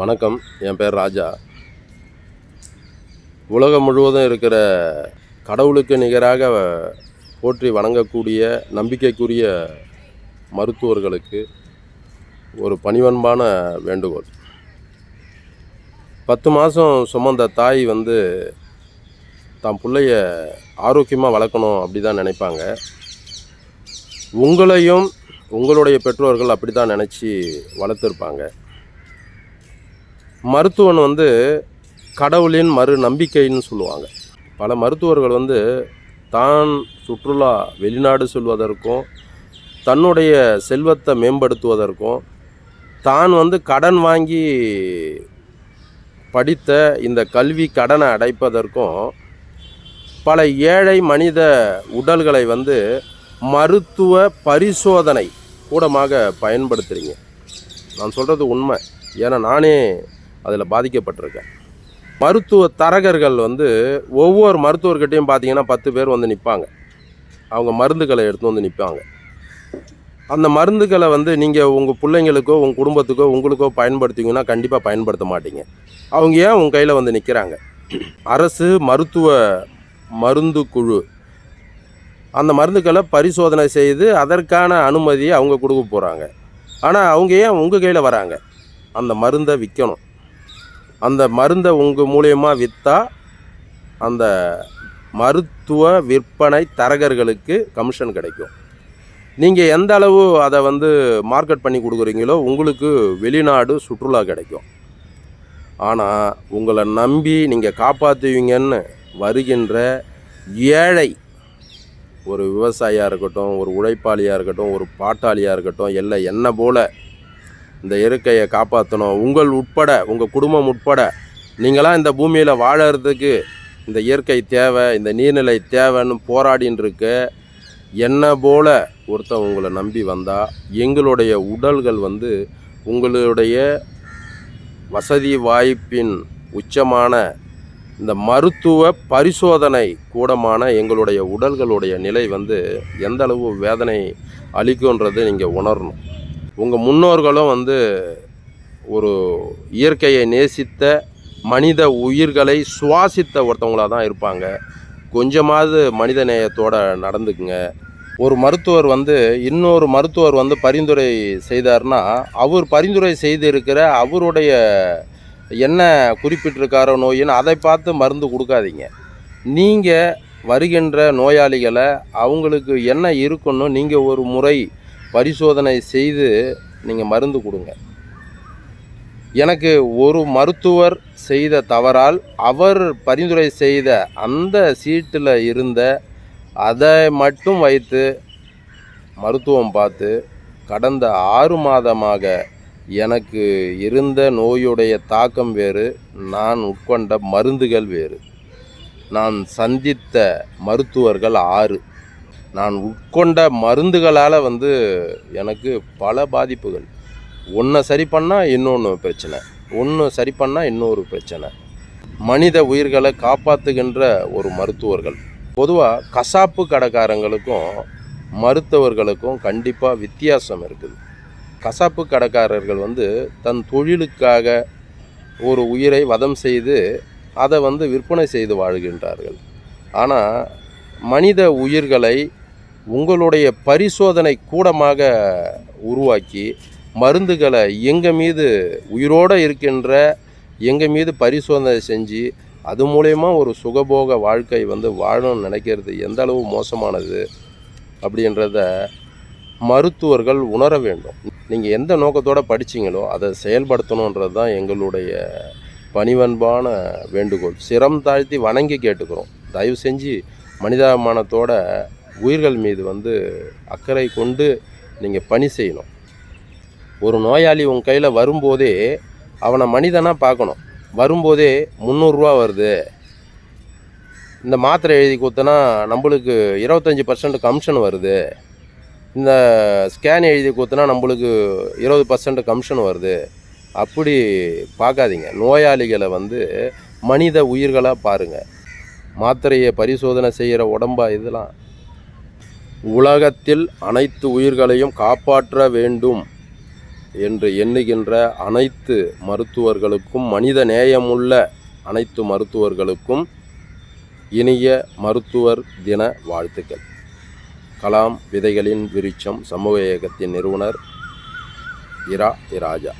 வணக்கம். என் பேர் ராஜா. உலகம் முழுவதும் இருக்கிற கடவுளுக்கு நிகராக போற்றி வணங்கக்கூடிய நம்பிக்கைக்குரிய மருத்துவர்களுக்கு ஒரு பணிவன்பான வேண்டுகோள். பத்து மாதம் சுமந்த தாய் வந்து தான் பிள்ளைய ஆரோக்கியமாக வளர்க்கணும் அப்படி தான் நினைப்பாங்க. உங்களையும் உங்களுடைய பெற்றோர்கள் அப்படி தான் நினச்சி வளர்த்துருப்பாங்க. மருத்துவன் வந்து கடவுளின் மறு நம்பிக்கைன்னு சொல்லுவாங்க. பல மருத்துவர்கள் வந்து தான் சுற்றுலா வெளிநாடு செல்வதற்கும் தன்னுடைய செல்வத்தை மேம்படுத்துவதற்கும் தான் வந்து கடன் வாங்கி படித்த இந்த கல்வி கடனை அடைப்பதற்கும் பல ஏழை மனித உடல்களை வந்து மருத்துவ பரிசோதனை கூடமாக பயன்படுத்துகிறீங்க நான் சொல்கிறது உண்மை. ஏன்னா நானே அதில் பாதிக்கப்பட்டிருக்கேன். மருத்துவ தரகர்கள் வந்து ஒவ்வொரு மருத்துவர்கிட்டையும் பார்த்தீங்கன்னா பத்து பேர் வந்து நிற்பாங்க. அவங்க மருந்துகளை எடுத்து வந்து நிற்பாங்க. அந்த மருந்துகளை வந்து நீங்கள் உங்கள் பிள்ளைங்களுக்கோ உங்கள் குடும்பத்துக்கோ உங்களுக்கோ பயன்படுத்திங்கன்னா கண்டிப்பாக பயன்படுத்த மாட்டீங்க. அவங்க ஏன் உங்கள் கையில் வந்து நிற்கிறாங்க அரசு மருத்துவ மருந்து குழு அந்த மருந்துகளை பரிசோதனை செய்து அதற்கான அனுமதியை அவங்க கொடுக்க போகிறாங்க ஆனால் அவங்க ஏன் உங்கள் கையில் வராங்க? அந்த மருந்தை விற்கணும் அந்த மருந்தை உங்கள் மூலியமாக விற்றா அந்த மருத்துவ விற்பனை தரகர்களுக்கு கமிஷன் கிடைக்கும். நீங்கள் எந்த அளவு அதை வந்து மார்க்கெட் பண்ணி கொடுக்குறீங்களோ உங்களுக்கு வெளிநாடு சுற்றுலா கிடைக்கும். ஆனால் உங்களை நம்பி நீங்கள் காப்பாற்றுவீங்கன்னு வருகின்ற ஏழை ஒரு விவசாயியாக இருக்கட்டும் ஒரு உழைப்பாளியாக இருக்கட்டும் ஒரு பாட்டாளியாக இருக்கட்டும் எல்லாம் என்ன போல் இந்த இயற்கையை காப்பாற்றணும் உங்கள் உட்பட உங்கள் குடும்பம் உட்பட நீங்களாம் இந்த பூமியில் வாழறதுக்கு இந்த இயற்கை தேவை இந்த நீர்நிலை தேவைன்னு போராடின்னு இருக்க என்ன போல ஒருத்தன் உங்களை நம்பி வந்தால் எங்களுடைய உடல்கள் வந்து உங்களுடைய வசதி வாய்ப்பின் உச்சமான இந்த மருத்துவ பரிசோதனை கூடமான எங்களுடைய உடல்களுடைய நிலை வந்து எந்த அளவு வேதனை அளிக்கும்ன்றதை நீங்கள் உணரணும். உங்கள் முன்னோர்களும் வந்து ஒரு இயற்கையை நேசித்த மனித உயிர்களை சுவாசித்த ஒருத்தவங்களாக தான் இருப்பாங்க. கொஞ்சமாவது மனித நேயத்தோட நடந்துக்குங்க. ஒரு மருத்துவர் வந்து இன்னொரு மருத்துவர் வந்து பரிந்துரை செய்தார்னா அவர் பரிந்துரை செய்திருக்கிற அவருடைய என்ன குறிப்பிட்டிருக்காரோ நோயின்னு அதை பார்த்து மருந்து கொடுக்காதீங்க. நீங்கள் வருகின்ற நோயாளிகளை அவங்களுக்கு என்ன இருக்குன்னு நீங்கள் ஒரு முறை பரிசோதனை செய்து நீங்கள் மருந்து கொடுங்க. எனக்கு ஒரு மருத்துவர் செய்த தவறால் அவர் பரிந்துரை செய்த அந்த சீட்டில் இருந்த அதை மட்டும் வைத்து மருத்துவம் பார்த்து கடந்த ஆறு மாதமாக எனக்கு இருந்த நோயுடைய தாக்கம் வேறு நான் உட்கொண்ட மருந்துகள் வேறு. நான் சந்தித்த மருத்துவர்கள் ஆறு. நான் உட்கொண்ட மருந்துகளால் வந்து எனக்கு பல பாதிப்புகள். ஒன்றை சரி பண்ணால் இன்னொன்று பிரச்சனை. ஒன்று சரி பண்ணால் இன்னொரு பிரச்சனை. மனித உயிர்களை காப்பாற்றுகின்ற ஒரு மருத்துவர்கள். பொதுவாக கசாப்பு கடைக்காரங்களுக்கும் மருத்துவர்களுக்கும் கண்டிப்பாக வித்தியாசம் இருக்குது. கசாப்பு கடைக்காரர்கள் வந்து தன் தொழிலுக்காக ஒரு உயிரை வதம் செய்து அதை வந்து விற்பனை செய்து வாழ்கின்றார்கள். ஆனால் மனித உயிர்களை உங்களுடைய பரிசோதனை கூடமாக உருவாக்கி மருந்துகளை எங்கள் மீது உயிரோடு இருக்கின்ற எங்கள் மீது பரிசோதனை செஞ்சு அது மூலயமா ஒரு சுகபோக வாழ்க்கை வந்து வாழணும்னு நினைக்கிறது எந்த அளவு மோசமானது அப்படின்றத மருத்துவர்கள் உணர வேண்டும். நீங்கள் எந்த நோக்கத்தோடு படிச்சீங்களோ அதை செயல்படுத்தணுன்றது தான் எங்களுடைய பணிவன்பான வேண்டுகோள். சிரம் தாழ்த்தி வணங்கி கேட்டுக்கிறோம். தயவு செஞ்சு மனிதாபிமானத்தோட உயிர்கள் மீது வந்து அக்கறை கொண்டு நீங்கள் பணி செய்யணும். ஒரு நோயாளி உங்கள் கையில் வரும்போதே அவனை மனிதனாக பார்க்கணும். வரும்போதே முந்நூறுரூவா வருது. இந்த மாத்திரை எழுதி கொடுத்தனா நம்மளுக்கு இருபத்தஞ்சி பர்சன்ட் கமிஷன் வருது. இந்த ஸ்கேன் எழுதி கொடுத்தனா நம்மளுக்கு இருபது பர்சன்ட் கமிஷன் வருது. அப்படி பார்க்காதீங்க. நோயாளிகளை வந்து மனித உயிர்களாக பாருங்கள் மாத்திரையை பரிசோதனை செய்கிற உடம்பா இதெல்லாம் உலகத்தில் அனைத்து உயிர்களையும் காப்பாற்ற வேண்டும் என்று எண்ணுகின்ற அனைத்து மருத்துவர்களுக்கும் மனித நேயமுள்ள அனைத்து மருத்துவர்களுக்கும் இனிய மருத்துவர் தின வாழ்த்துக்கள். கலாம் விதைகளின் விருச்சம் சமூக இயக்கத்தின் நிறுவனர் இரா இராஜா.